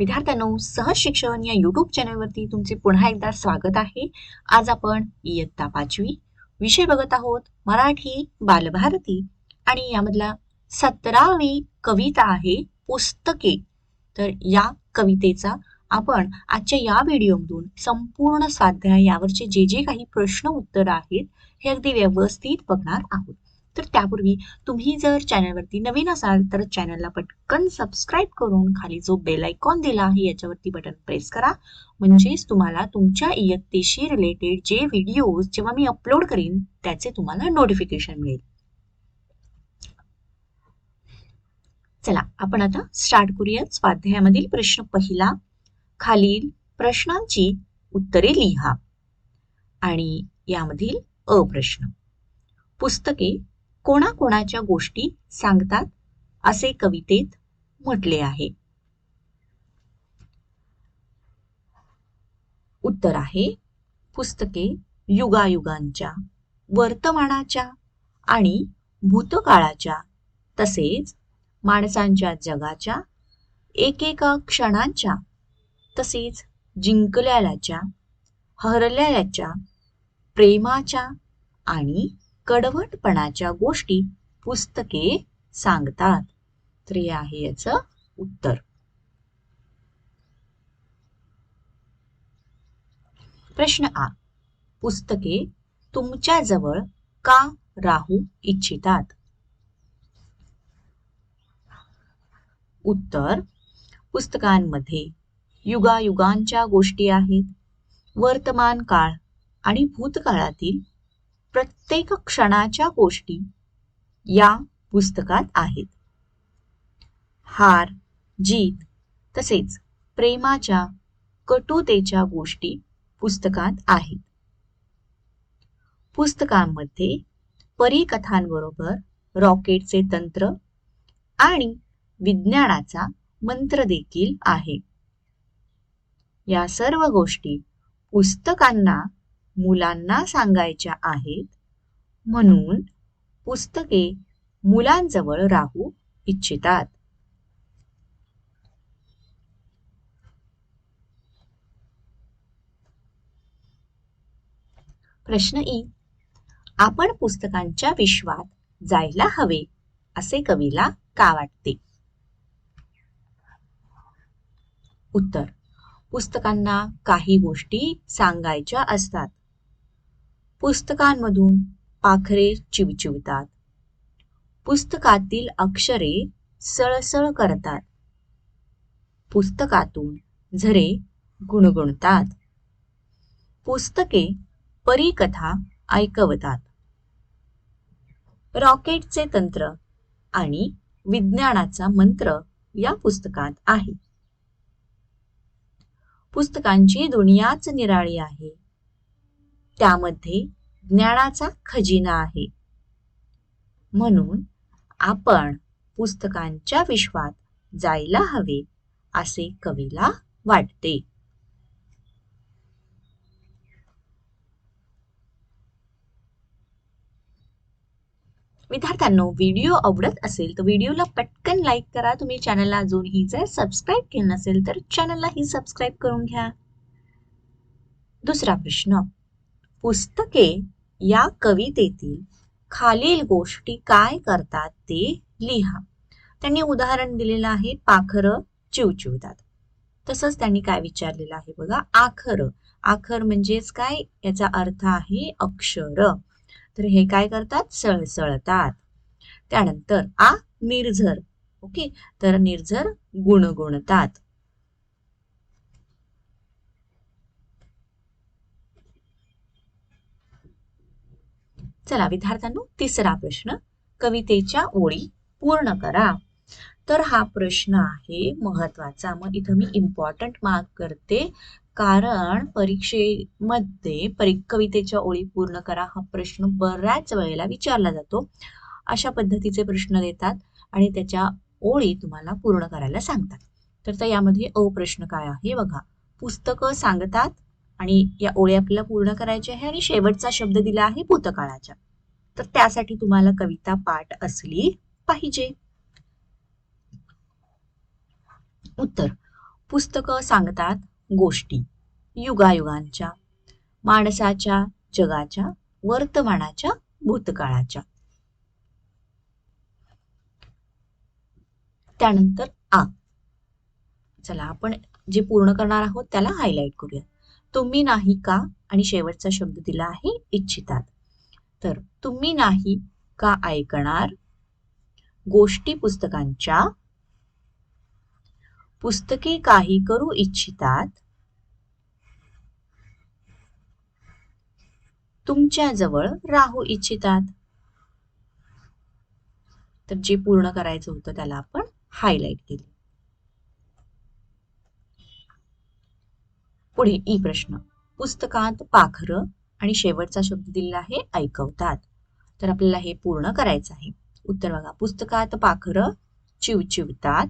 विद्यार्थ्यांनो सहज शिक्षण या युट्यूब चॅनलवरती तुमचे पुन्हा एकदा स्वागत आहे. आज आपण इयत्ता पाचवी विषय बघत आहोत मराठी बालभारती. आणि यामधला सतरावी कविता आहे पुस्तके. तर या कवितेचा आपण आजच्या या व्हिडिओमधून संपूर्ण स्वाध्याय यावरचे जे जे काही प्रश्न उत्तर आहेत हे अगदी व्यवस्थित बघणार आहोत. तर त्यापूर्वी तुम्ही जर चॅनलवरती नवीन असाल तर चॅनलला पटकन सबस्क्राईब करून खाली जो बेल आयकॉन दिला आहे याच्यावरती बटन प्रेस करा. म्हणजेच तुम्हाला तुमच्या इयत्तेशी रिलेटेड जे व्हिडिओज जेव्हा मी अपलोड करीन त्याचे तुम्हाला नोटिफिकेशन मिळेल. चला आपण आता स्टार्ट करूया स्वाध्यायामधील प्रश्न पहिला. खालील प्रश्नांची उत्तरे लिहा. आणि यामधील अ प्रश्न पुस्तके कोणाकोणाच्या गोष्टी सांगतात असे कवितेत म्हटले आहे. उत्तर आहे पुस्तके युगायुगांच्या वर्तमानाच्या आणि भूतकाळाच्या तसेच माणसांच्या जगाच्या एकेका क्षणांच्या तसेच जिंकलेल्याच्या हरलेल्याच्या प्रेमाच्या आणि कडवटपणाच्या गोष्टी पुस्तके सांगतात. तर हे आहे याचं उत्तर. प्रश्न आ. पुस्तके तुमच्या जवळ का राहू इच्छितात? उत्तर. पुस्तकांमध्ये युगायुगांच्या गोष्टी आहेत. वर्तमान काळ आणि भूतकाळातील प्रत्येक क्षणाच्या गोष्टी या पुस्तकात आहेत. हार जीत तसेच प्रेमाच्या कटुतेच्या गोष्टी पुस्तकात आहेत. पुस्तकांमध्ये परिकथांबरोबर रॉकेटचे तंत्र आणि विज्ञानाचा मंत्र देखील आहे. या सर्व गोष्टी पुस्तकांना मुलांना सांगायच्या आहेत. म्हणून पुस्तके मुलांजवळ राहू इच्छितात. प्रश्न ई. आपण पुस्तकांच्या विश्वात जायला हवे असे कवीला का वाटते? उत्तर. पुस्तकांना काही गोष्टी सांगायच्या असतात. पुस्तकांमधून पाखरे चिवचिवतात. पुस्तकातील अक्षरे सळसळ करतात. पुस्तकातून झरे गुणगुणतात. पुस्तके परीकथा ऐकवतात. रॉकेटचे तंत्र आणि विज्ञानाचा मंत्र या पुस्तकात आहे. पुस्तकांची दुनियाच निराळी आहे. त्यामध्ये ज्ञानाचा खजिना आहे. म्हणून आपण पुस्तकांच्या विश्वात जायला हवे असे कवीला वाटते. विद्यार्थ्यांनो व्हिडिओ आवडत असेल तर व्हिडिओला पटकन लाईक करा. तुम्ही चॅनलला अजूनही जर सबस्क्राईब केलं नसेल तर चॅनललाही सबस्क्राईब करून घ्या. दुसरा प्रश्न पुस्तके या कवितेतील खालील गोष्टी काय करतात ते लिहा. त्यांनी उदाहरण दिलेलं आहे पाखरं चिवचिवतात. तसंच त्यांनी काय विचारलेलं आहे बघा आखर. आखर म्हणजेच काय? याचा अर्थ आहे अक्षर. तर हे काय करतात? सळसळतात. त्यानंतर आ निर्झर. ओके? तर निर्झर गुणगुणतात. चला विद्यार्थ्यांनो तिसरा प्रश्न. कवितेच्या ओळी पूर्ण करा. तर हा प्रश्न आहे महत्त्वाचा मग इथं मी इम्पॉर्टंट मार्क करते. कारण परीक्षेमध्ये परी कवितेच्या ओळी पूर्ण करा हा प्रश्न बऱ्याच वेळेला विचारला जातो. अशा पद्धतीचे प्रश्न देतात आणि त्याच्या ओळी तुम्हाला पूर्ण करायला सांगतात. तर त्या यामध्ये अ प्रश्न काय आहे बघा. पुस्तकं सांगतात आणि या ओळी आपल्याला पूर्ण करायच्या आहे आणि शेवटचा शब्द दिला आहे भूतकाळाच्या. तर त्यासाठी तुम्हाला कविता पाठ असली पाहिजे. उत्तर पुस्तकं सांगतात गोष्टी युगायुगांच्या माणसाच्या जगाच्या वर्तमानाच्या भूतकाळाच्या. त्यानंतर आ. चला आपण जे पूर्ण करणार आहोत त्याला हायलाइट करूया. तुम्ही नाही का? आणि शेवटचा शब्द दिला आहे इच्छितात. तर तुम्ही नाही का ऐकणार? गोष्टी पुस्तकांच्या. पुस्तके काही करू इच्छितात. तुमच्या जवळ राहू इच्छितात. तर जे पूर्ण करायचं होतं त्याला आपण हायलाइट केले. पुढे ई प्रश्न. पुस्तकात पाखर आणि शेवटचा शब्द दिलेला आहे ऐकवतात. तर आपल्याला हे पूर्ण करायचं आहे. उत्तर बघा. पुस्तकात पाखरं चिवचिवतात.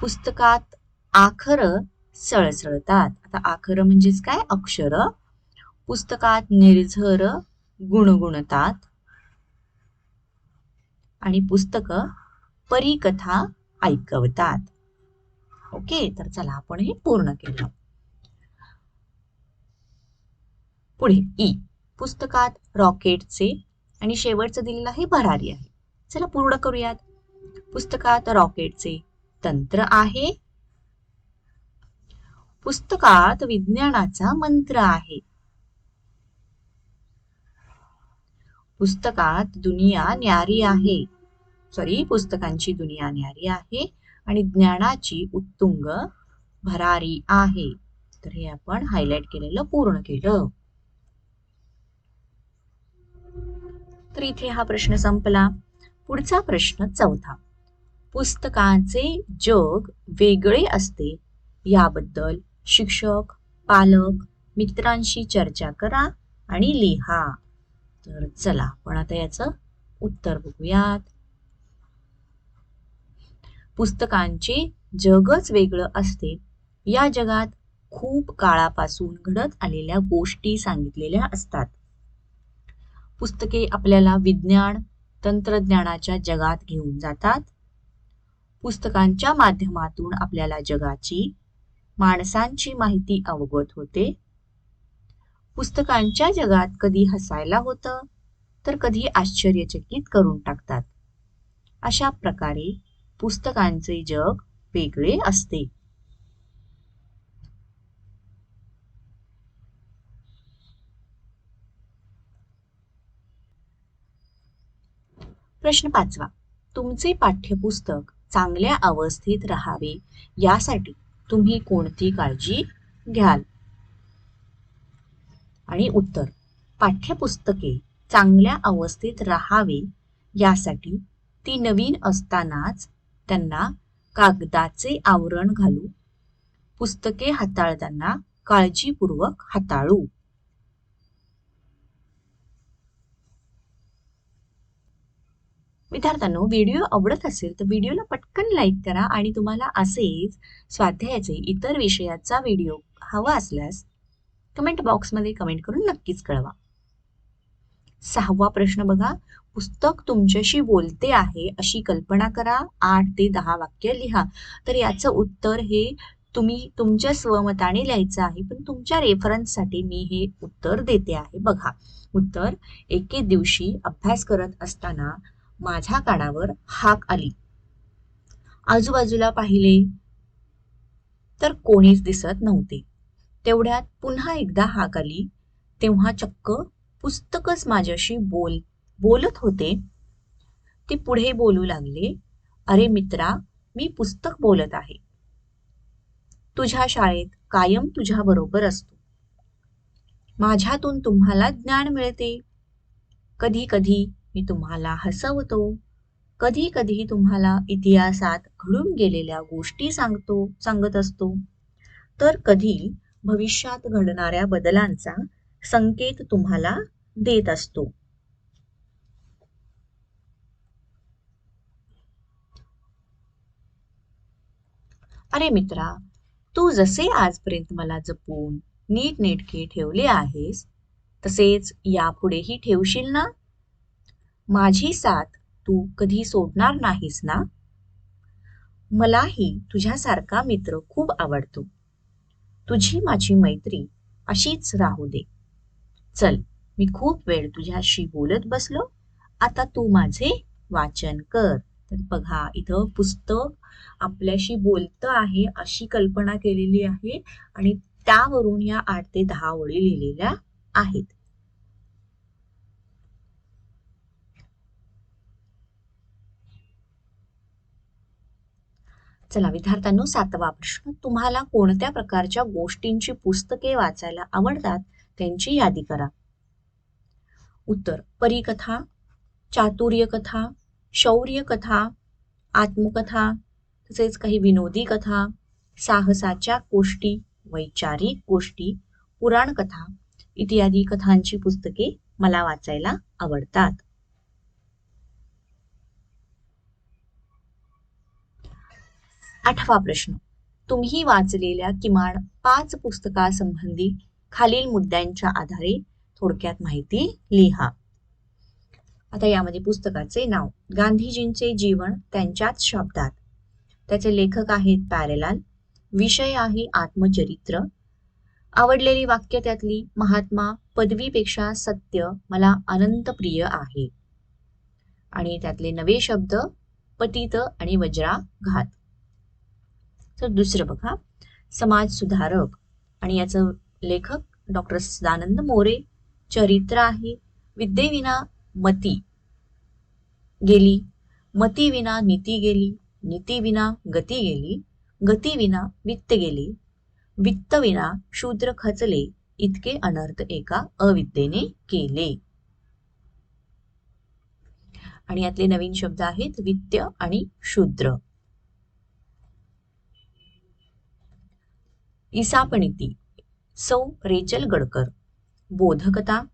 पुस्तकात आखर सळसळतात. आता आखर म्हणजेच काय? अक्षर. पुस्तकात निर्झर गुणगुणतात. आणि पुस्तक परिकथा ऐकवतात. ओके? तर चला आपण हे पूर्ण केलं. पुढे ई पुस्तकात रॉकेटचे आणि शेवटचं दिलेलं हे भरारी आहे. चला पूर्ण करूयात. पुस्तकात रॉकेटचे तंत्र आहे. पुस्तकात विज्ञानाचा मंत्र आहे. पुस्तकात दुनिया न्यारी आहे. सॉरी पुस्तकांची दुनिया न्यारी आहे. आणि ज्ञानाची उत्तुंग भरारी आहे. तर हे आपण हायलाइट केलेलं पूर्ण केलं. तर इथे हा प्रश्न संपला. पुढचा प्रश्न चौथा. पुस्तकांचे जग वेगळे असते. याबद्दल शिक्षक पालक मित्रांशी चर्चा करा आणि लिहा. तर चला आपण आता याचं उत्तर बघूयात. पुस्तकांचे जगच वेगळं असते. या जगात खूप काळापासून घडत आलेल्या गोष्टी सांगितलेल्या असतात. पुस्तके आपल्याला विज्ञान तंत्रज्ञानाच्या जगात घेऊन जातात. पुस्तकांच्या माध्यमातून आपल्याला जगाची माणसांची माहिती अवगत होते. पुस्तकांच्या जगात कधी हसायला होतं तर कधी आश्चर्यचकित करून टाकतात. अशा प्रकारे पुस्तकांचे जग वेगळे असते. प्रश्न पाचवा. तुमचे पाठ्यपुस्तक चांगल्या अवस्थेत राहावे यासाठी तुम्ही कोणती काळजी घ्याल? आणि उत्तर. पाठ्यपुस्तके चांगल्या अवस्थेत राहावे यासाठी ती नवीन असतानाच त्यांना कागदाचे आवरण घालू. पुस्तके हाताळताना काळजीपूर्वक हाताळू. विद्यार्थ्यांनो व्हिडिओ आवडत असेल तर व्हिडिओला पटकन लाईक करा आणि तुम्हाला असेच स्वाध्यायाचे इतर विषयाचा व्हिडिओ हवा असल्यास कमेंट बॉक्समध्ये कमेंट करून नक्कीच कळवा. सहावा प्रश्न बघा. पुस्तक तुमच्याशी बोलते आहे अशी कल्पना करा. आठ ते दहा वाक्य लिहा. तर याचं उत्तर हे तुम्ही तुमच्या स्वमताने लिहायचं आहे पण तुमच्या रेफरन्ससाठी मी हे उत्तर देते आहे. बघा उत्तर एके दिवशी अभ्यास करत असताना माझ्या कानावर हाक आली. आजूबाजूला पाहिले तर कोणीच दिसत नव्हते. तेवढ्यात पुन्हा एकदा हाक आली तेव्हा चक्क पुस्तकच माझ्याशी बोल बोलत होते. ते पुढे बोलू लागले अरे मित्रा मी पुस्तक बोलत आहे. तुझ्या शाळेत कायम तुझ्या बरोबर असतो. माझ्यातून तुम्हाला ज्ञान मिळते. कधी कधी मी तुम्हाला हसवतो. कधी कधी तुम्हाला इतिहासात घडून गेलेल्या गोष्टी सांगतो सांगत असतो. तर कधी भविष्यात घडणाऱ्या बदलांचा संकेत तुम्हाला देत असतो. अरे मित्रा तू जसे आजपर्यंत मला जपून नीट नेटके ठेवले आहेस तसेच यापुढेही ठेवशील ना? माझी साथ तू कधी सोडणार नाहीस ना? मलाही तुझ्यासारखा मित्र खूप आवडतो. तुझी माझी मैत्री अशीच राहू दे. चल मी खूप वेळ तुझ्याशी बोलत बसलो. आता तू माझे वाचन कर. तर बघा इथं पुस्तक आपल्याशी बोलतं आहे अशी कल्पना केलेली आहे आणि त्यावरून या आठ ते दहा ओळी लिहिलेल्या आहेत. चला विद्यार्थ्यांनो सातवा प्रश्न. तुम्हाला कोणत्या प्रकारच्या गोष्टींची पुस्तके वाचायला आवडतात? त्यांची यादी करा. उत्तर परिकथा चातुर्य कथा शौर्य कथा आत्मकथा तसेच काही विनोदी कथा साहसाच्या गोष्टी वैचारिक गोष्टी पुराण कथा इत्यादी कथांची पुस्तके मला वाचायला आवडतात. आठवा प्रश्न. तुम्ही वाचलेल्या किमान पाच पुस्तकासंबंधी खालील मुद्द्यांच्या आधारे थोडक्यात माहिती लिहा. आता यामध्ये पुस्तकाचे नाव. गांधीजींचे जीवन त्यांच्याच शब्दात. त्याचे लेखक आहेत पॅरेलाल. विषय आहे आत्मचरित्र. आवडलेली वाक्य त्यातली महात्मा पदवीपेक्षा सत्य मला अनंत प्रिय आहे. आणि त्यातले नवे शब्द पतित आणि वज्राघात. तर दुसरं बघा. समाज सुधारक. आणि याचं लेखक डॉक्टर सदानंद मोरे. चरित्र आहे. विद्येविना मती. गेली. मती विना नीती गेली. नीती विना गती गेली. गती विना वित्त गेली. वित्त विना शूद्र खचले. इतके अनर्थ एका अविद्येने केले. आणि यातले नवीन शब्द आहेत वित्त आणि शूद्र. इसापणिती. सौ रेचल गडकर. बोधकता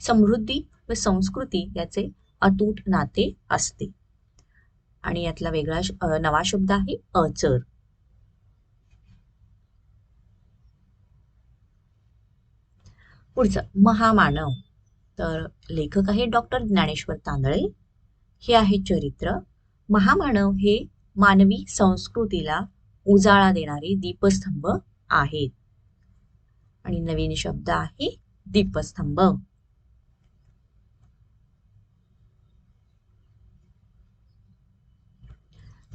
समृद्धी व संस्कृती याचे अतूट नाते असते. आणि यातला वेगळा नवा शब्द आहे अचर. पुढचं महामानव. तर लेखक आहे डॉक्टर ज्ञानेश्वर तांदळे. हे आहे चरित्र. महामानव हे मानवी संस्कृतीला उजाळा देणारे दीपस्तंभ आहेत. आणि नवीन शब्द आहे दीपस्तंभ.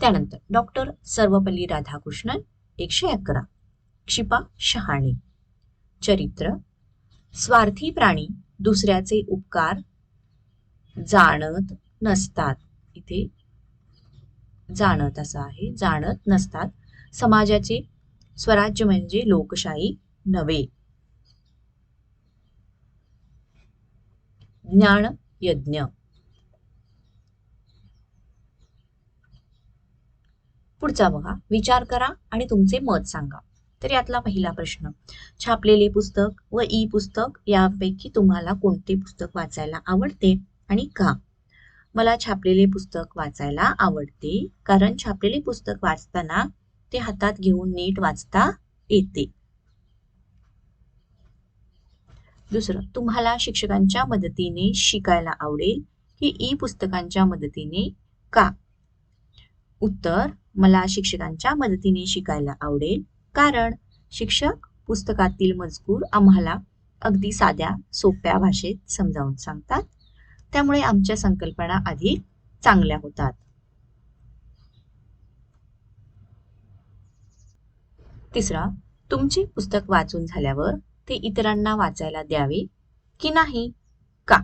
त्यानंतर डॉक्टर सर्वपल्ली राधाकृष्णन एकशे अकरा. क्षिपा शहाणे. चरित्र स्वार्थी प्राणी दुसऱ्याचे उपकार जाणत नसतात. इथे जाणत असं आहे जाणत नसतात. समाजाचे स्वराज्य म्हणजे लोकशाही नव्हे. ज्ञान यज्ञ. पुढचा बघा. विचार करा आणि तुमचे मत सांगा. तर यातला पहिला प्रश्न. छापलेले पुस्तक व ई पुस्तक यापैकी तुम्हाला कोणते पुस्तक वाचायला आवडते आणि का? मला छापलेले पुस्तक वाचायला आवडते कारण छापलेले पुस्तक वाचताना ते हातात घेऊन नीट वाचता येते. दुसरं तुम्हाला शिक्षकांच्या मदतीने शिकायला आवडेल की ई पुस्तकांच्या मदतीने का? उत्तर मला शिक्षकांच्या मदतीने शिकायला आवडेल. कारण शिक्षक पुस्तकातील मजकूर आम्हाला अगदी साध्या सोप्या भाषेत समजावून सांगतात. त्यामुळे आमच्या संकल्पना अधिक चांगल्या होतात. तिसरा तुमचे पुस्तक वाचून झाल्यावर ते इतरांना वाचायला द्यावे की नाही? का?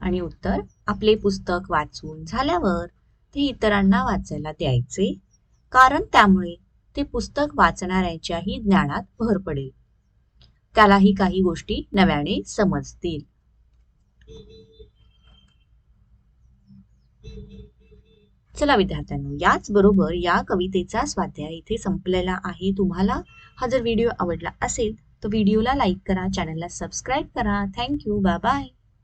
आणि उत्तर आपले पुस्तक वाचून झाल्यावर ते इतरांना वाचायला द्यायचे कारण त्यामुळे ते पुस्तक वाचणाऱ्यांच्याही ज्ञानात भर पडेल. त्यालाही काही गोष्टी नव्याने समजतील. चला विद्यार्थ्यांनो याच बरोबर या कवितेचा स्वाध्याय इथे संपलेला आहे. तुम्हाला हा जर व्हिडिओ आवडला असेल तर व्हिडिओला लाईक करा चॅनलला सबस्क्राईब करा. Thank you bye bye